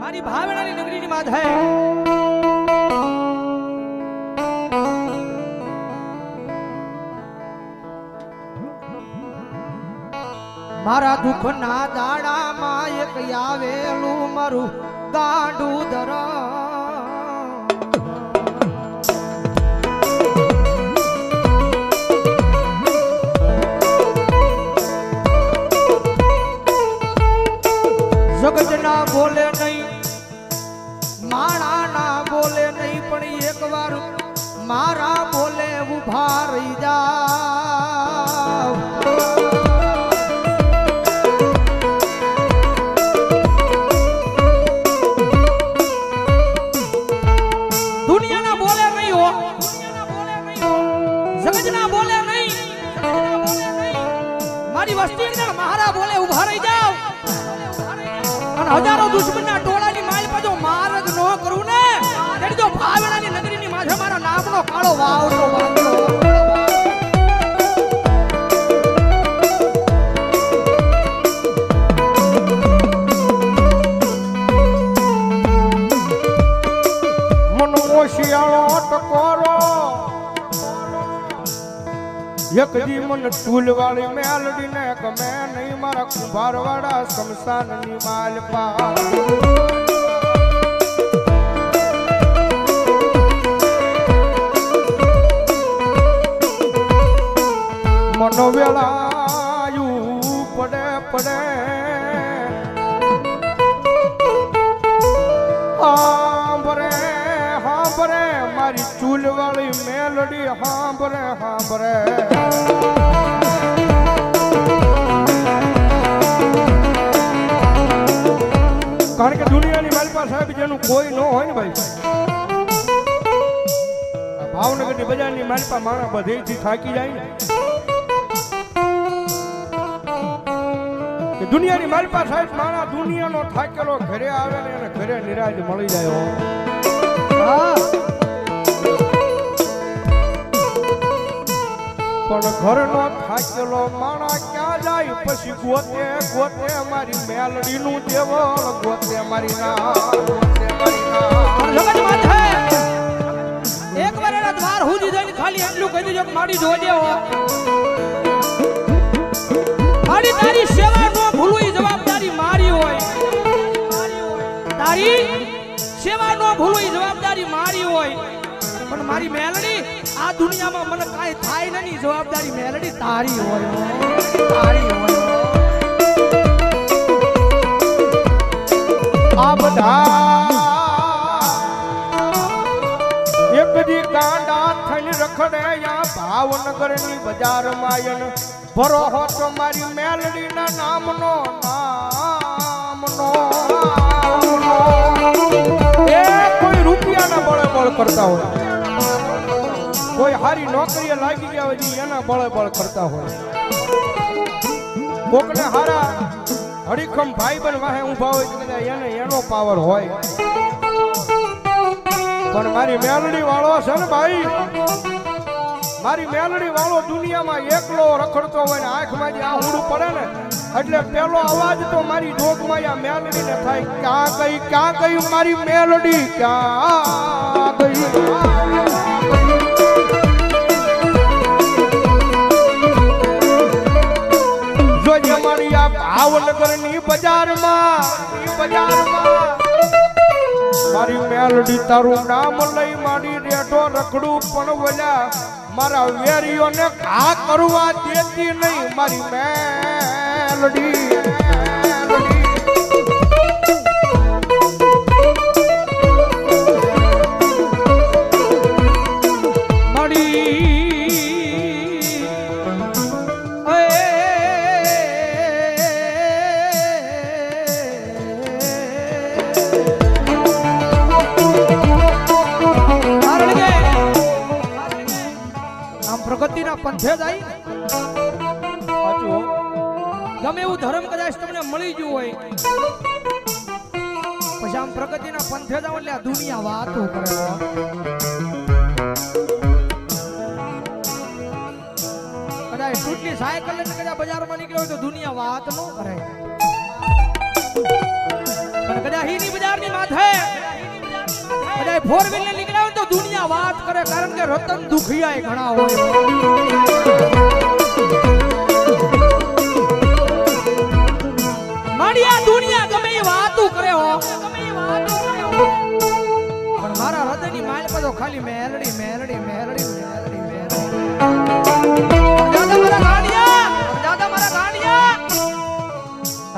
મારી ભાવનાની નગરીની માત હે. મારા દુઃખના દાડામાં એક આવેલું મારું ગાંડું ધરા જગત ના બોલે જાવ. અને હજારો દુશ્મનના ટોળાની માલ પાછો કાળો વાવડો વાંધો મનો શિયાળો ટકોરો. એક દી મન ટૂલ વાળી મેલડી ને ગમે નહીં મારા કુંભાર વાળા શમશાનની માલ પા મનો વેળાયું, પડે પડે. હાંભરે હાંભરે, મારી ચૂલવાળી મેલડી, હાંભરે હાંભરે. કારણ કે દુનિયાની માલપા સાહેબ જેનું કોઈ ન હોય ને ભાઈ. ભાવનગરની બજારની માલપા મારા બધેથી થાકી જાય ને. દુનિયાની માલપા સાહેબ માણા દુનિયાનો થાકેલો ઘરે આવે ને એને ઘરે નિરાજ મળી જાય પણ ઘરનો થાકેલો માણા ક્યાં જાય? પછી ગોતે ગોતે મારી મેલડીનું દેવળ, ગોતે મારી ના, ગોતે મારી ના. એક વાર એના દ્વાર સુધી જઈને ખાલી એટલું કહી દેજો કે મારી જોજે હો. મારી તારી સેવા નો ભૂલવું એ જવાબદારી મારી હોય, પણ મારી મેલડી આ દુનિયામાં મને કાંઈ થાય નહીં જવાબદારી મેલડી તારી હોય તારી હોય આ બધા એક દી ગાંડા થઈને રખડે યા ભાવનગરની બજાર માયન ભરો હો તો મારી મેલડીના નામનો નામનો. બળે કરતા હોય. કોઈ હારી નોકરીએ લાગી ગયા હોય એના બળે બળ કરતા હોય. કોકને હારા હડીખમ ભાઈ બન વાહે ઊભા હોય કદાચ એને એનો પાવર હોય. પણ મારી મેલડી વાળો છે ને ભાઈ મારી મેલડી વાળો દુનિયામાં એકલો રખડતો હોય ને આંખમાં જે આહુડું પડે ને, એટલે પેલો અવાજ તો મારી જોગમાં આ મેલડીને થાય. ક્યાં ગઈ ક્યાં ગઈ મારી મેલડી? ક્યાં ગઈ? જોજે મારી આ ભાવનગરની બજારમાં બજારમાં, મારી મેલડી તારું નામ લઈ મારી રેઠો રખડું પણ વલ્યા મારા વેરીઓને ઘા કરવા દેતી નહીં મારી મેલડી મેલડી. પ્રગતિના પંથે જાય. ગમે એવું ધર્મ કદાચ તમને મળી ગયું હોય. પછી આમ પ્રગતિના પંથે જાવ એટલે આ દુનિયા વાતો કરે કદાચ ટૂટની સાયકલ લઈને કદાચ બજારમાં નીકળ્યો હોય તો દુનિયા વાત ન કરે. પણ કદાચ હીની બજારની માથે કદાચ ફોર વ્હીલર તો દુનિયા વાત કરે કારણ કે રતન દુખિયા ઘણા હોય. ખાલી મેરડી મેરડી મેરડી મેરડી દાદા મારા ગાંડિયા, દાદા મારા ગાંડિયા.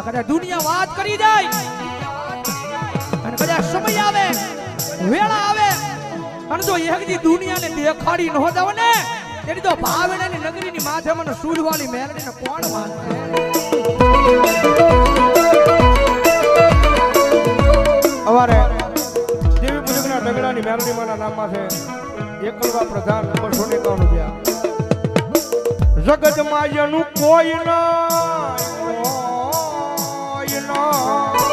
કદાચ દુનિયા વાત કરી જાય, અને કદાચ સમય આવે, વેળા આવે અને જો એકદી દુનિયાને દેખાડી ન દવ ને, તેની તો ભાવનાની નગરીની માથે મને સૂરવાળી મેલડીને કોણ માનશે? અમારે દેવી પૂજકના ડગડાની મેલડીમાના નામમાં છે, એકલવા પ્રધાન નંબર સો એકાવન રૂપિયા જગત માયનું કોઈ ના કોઈ ના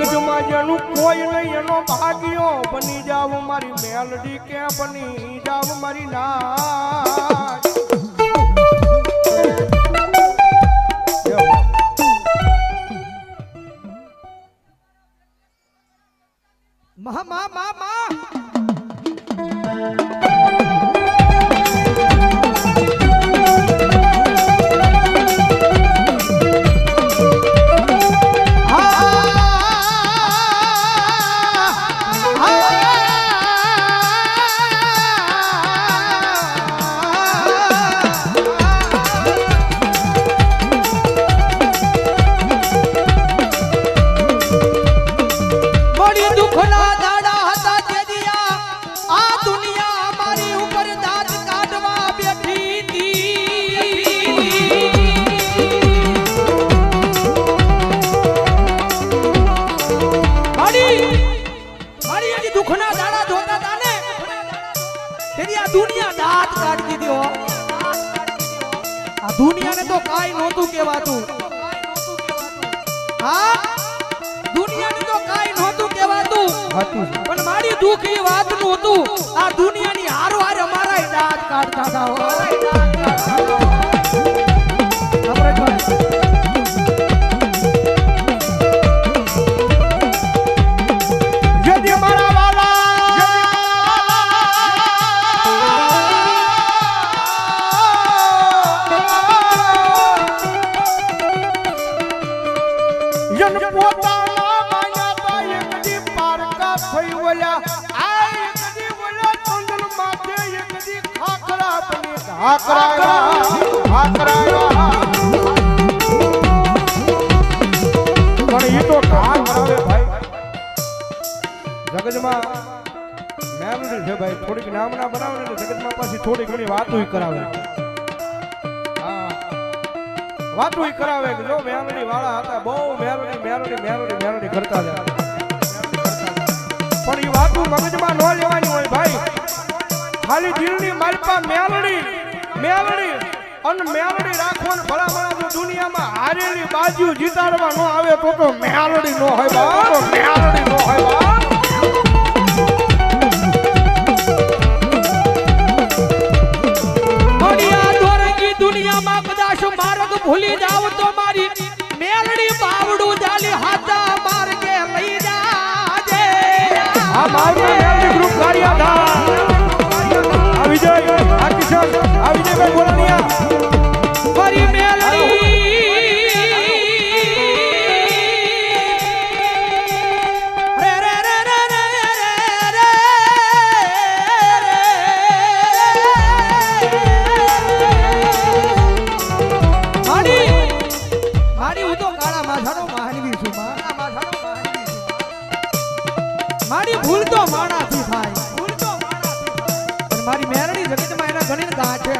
જગત જેનું કોઈ નહીં, એનો ભાગ્યો બની જાવ મારી મેલડી કે બની જાવ મારી નાચ તેની આ દુનિયા દાંત કાઢી દીધી હો. આ દુનિયાને તો કાઈ નહોતું કહેવાતું. હા? દુનિયાને તો કાઈ નહોતું કહેવાતું. પણ મારી દુઃખ એ વાતનું હતું. આ દુનિયાની હારો હારે અમારા દાંત કાઢતા હતા. હો. પણ એ તો ઘા કરાવે ભાઈ. જગતમાં મેમરી છે ભાઈ, થોડીક નામના બનાવે ને જગતમાં પાછી થોડી ઘણી વાતો કરાવે. વાતો કરાવે કે જો મેમરી વાળા હતા, બહુ મેમરી મેમરી મેમરી મેમરી કરતા હતા. પણ એ વાતો મગજમાં ન લેવાની હોય ભાઈ. ખાલી દિલની માલપા મેલડી મેલડી અને મેલડી રાખો ને ભલા ભલા દુનિયામાં હારેલી બાજુ જીતાડવા ન આવે તો તો મેલડી નો હોય બાપ તો મેલડી નો હોય બાપ દુનિયામાં કદાચ માર્ગ ભૂલી જાવ તો મારી મેલડી બાવડું જાલી હાથા માર્ગે લઈ જાજે. આ મારું મેલડી ગ્રુપ ગાડિયા આ વિજય આ કિશન આ મારી મેરડી જગતમાં એના ઘણી ગાંઠે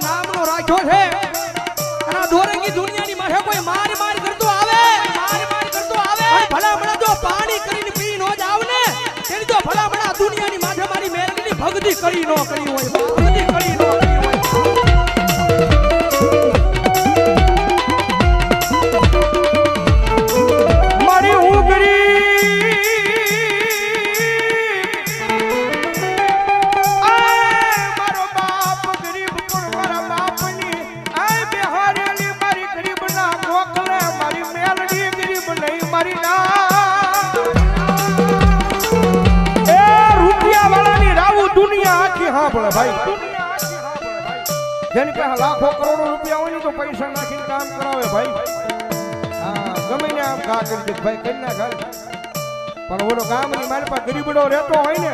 નામનો રાખ્યો છે. દુનિયાની માથે કોઈ માર માર કરતો આવે? માર માર કરતો આવે ભલા ભલા જો પાણી કરીને પી નો જ આવને તેની તો ભલા ભલા દુનિયાની માથે મારી મેરડીની ભગતી કરી નો કરી હોય સાંભળે ભાઈ. જેની પાસે લાખો કરોડો રૂપિયા હોય ને તો પૈસા નાખીને કામ કરાવે ભાઈ. ગમે ને આમ ઘા કરી ભાઈ, કરી ના હાલ. પણ ઓલો ગામની મારી પાસે ગરીબડો રહેતો હોય ને,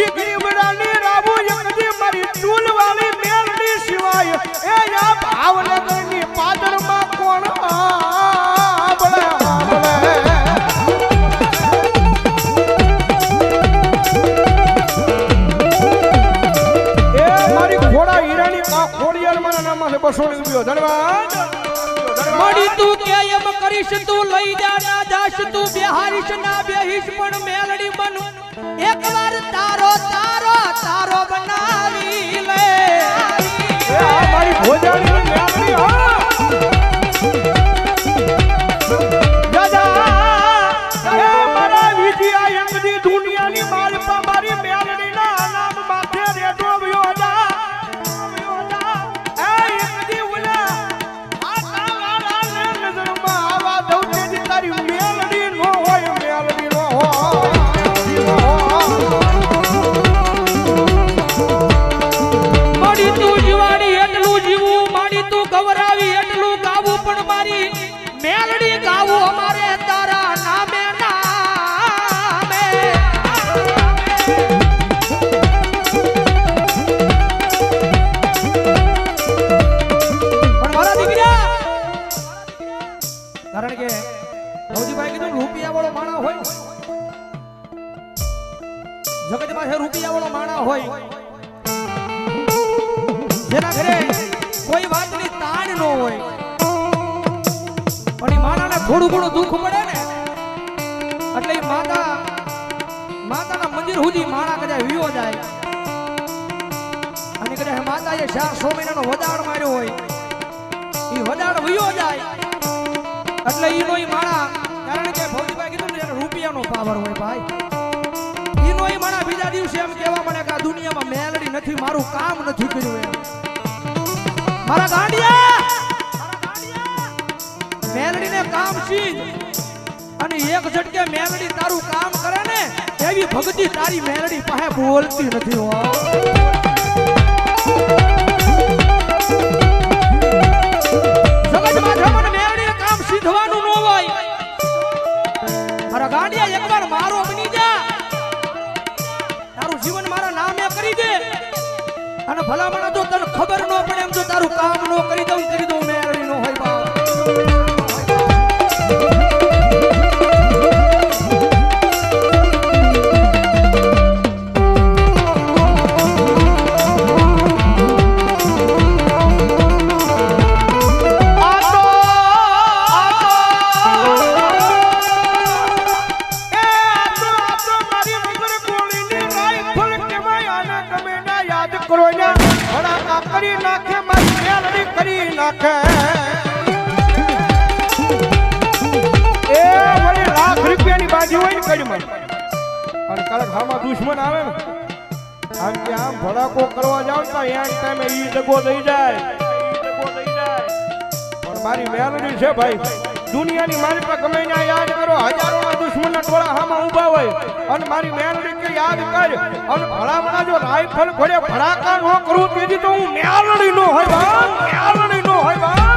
ઈ ગરીબડાની રાબુ એકદી મારી ચૂલ વાળી મેલડી સિવાય. એ આ ભાવનગરની પાદરમાં કોણ આંબળે આંબળે મળી તું કે એમ કરીશ તું લઈ જા ના જાશ તું બિહારીશ ના જીવું તું ગવરાવી એટલું ગાવું પણ મારી. મેલડી ગાવું અમારે તારા નામે રૂપિયા હોય. જગતમાં છે રૂપિયા વાળો માણા હોય. જેના ઘરે કોઈ વાતની તાણ ન હોય. પણ એ માણાને થોડું ઘણું દુઃખ પડે ને, એટલે માતા, માતાના મંદિર સુધી માણા કદાચ વિયો જાય. અને કદાચ માતાએ ચાર સો મહિનાનો વદાડ માર્યો હોય, એ વધાર વિયો જાય. એટલે એ નો માણા કારણ કે ભૌતિભાઈ કીધું ને એને રૂપિયાનો પાવર હોય ભાઈ. ઈ માણા બીજા દિવસે એમ કહેવા મળે કે આ દુનિયામાં મેલડી નથી, મારું કામ નથી કર્યું એમ. મારા ગાંડિયા! મેલડીને કામ સીધ. અને એક ઝટકે મેલડી તારું કામ કરે ને, એવી ભક્તિ તારી મેલડી પાસે બોલતી નથી ન મારો ભલામણ જો તને ખબર ન પડે, એમ જો તારું કામ ન કરી દઉં કરી દઉં. નાખે. એ વળી લાખ રૂપિયાની બાજી હોય ને કડીમાં. અને કડક હામાં દુશ્મન આવે ને. આમ કે આમ ભડાકો કરવા જાવ તો એક ટાઈમે ઈ દગો દઈ જાય. પણ મારી મેલડી છે ભાઈ, દુનિયાની મારી પર ગમે ના યાદ કરો, હજારોના દુશ્મનના ટોળા હામાં ઊભા હોય. અને મારી મેલડી કે યાદ કર, અને ભલામણા જો રાઈફલ ઘોડે ભડાકા ન કરું તેથી તો હું મેલડી નો હોય મેલડી 不害